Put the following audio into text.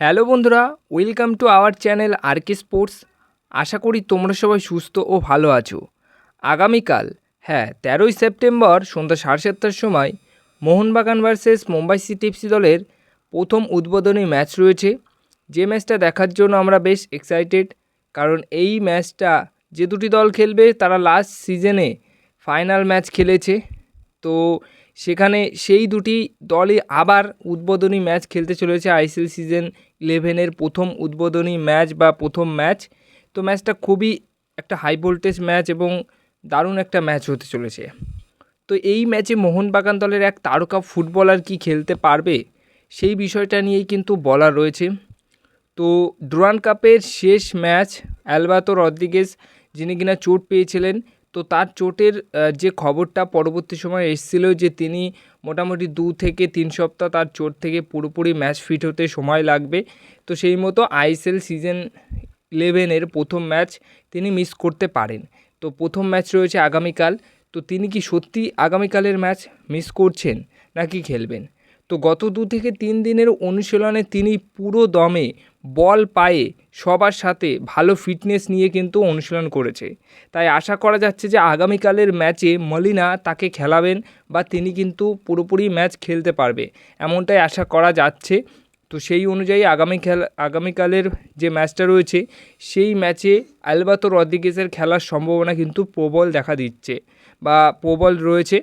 Hello বন্ধুরা, welcome to our channel R K sports. আশা করি তোমরা সবাই সুস্থ ও ভালো আছো। আগামীকাল হ্যাঁ তেরোই সেপ্টেম্বর সন্ধ্যা সাড়ে সাতটার সময় Mohun Bagan versus Mumbai City FC দলের প্রথম উদ্বোধনী ম্যাচ রয়েছে। যে ম্যাচটা দেখার জন্য আমরা বেশ এক্সাইটেড কারণ এই ম্যাচটা যে দুটি দল খেলবে তারা লাস্ট সিজনে ফাইনাল ম্যাচ খেলেছে। তো সেখানে সেই দুটি দলই আবার উদ্বোধনী ম্যাচ খেলতে চলেছে আইসিএল সিজন ইলেভেনের প্রথম উদ্বোধনী ম্যাচ বা প্রথম ম্যাচ। তো ম্যাচটা খুবই একটা হাই ভোল্টেজ ম্যাচ এবং দারুণ একটা ম্যাচ হতে চলেছে। তো এই ম্যাচে মোহনবাগান দলের এক তারকা ফুটবলার কি খেলতে পারবে সেই বিষয়টা নিয়েই কিন্তু বলা রয়েছে। তো ডুরান কাপের শেষ ম্যাচ অ্যালবাতো রদ্রিগেজ যিনি কিনা চোট পেয়েছিলেন তো তার চোটের যে খবরটা পরবর্তী সময় এসেছিল যে তিনি মোটামুটি দু থেকে তিন সপ্তাহ তার চোট থেকে পুরোপুরি ম্যাচ ফিট হতে সময় লাগবে। তো সেই মতো আইএসএল সিজন ইলেভেনের প্রথম ম্যাচ তিনি মিস করতে পারেন। তো প্রথম ম্যাচ রয়েছে আগামীকাল। তো তিনি কি সত্যি আগামীকালের ম্যাচ মিস করছেন নাকি খেলবেন? তো গত দু থেকে তিন দিনের অনুশীলনে তিনি পুরো দমে বল পায়ে সবার সাথে ভালো ফিটনেস নিয়ে কিন্তু অনুশীলন করেছে। তাই আশা করা যাচ্ছে যে আগামীকালের ম্যাচে মলিনা তাকে খেলাবেন বা তিনি কিন্তু পুরোপুরি ম্যাচ খেলতে পারবে। এমনটাই আশা করা যাচ্ছে। তো সেই অনুযায়ী আগামী খেলা, আগামীকালের যে ম্যাচটা রয়েছে, সেই ম্যাচে আলবাতো রদ্রিগেজের খেলার সম্ভাবনা কিন্তু প্রবল দেখা দিচ্ছে বা প্রবল রয়েছে।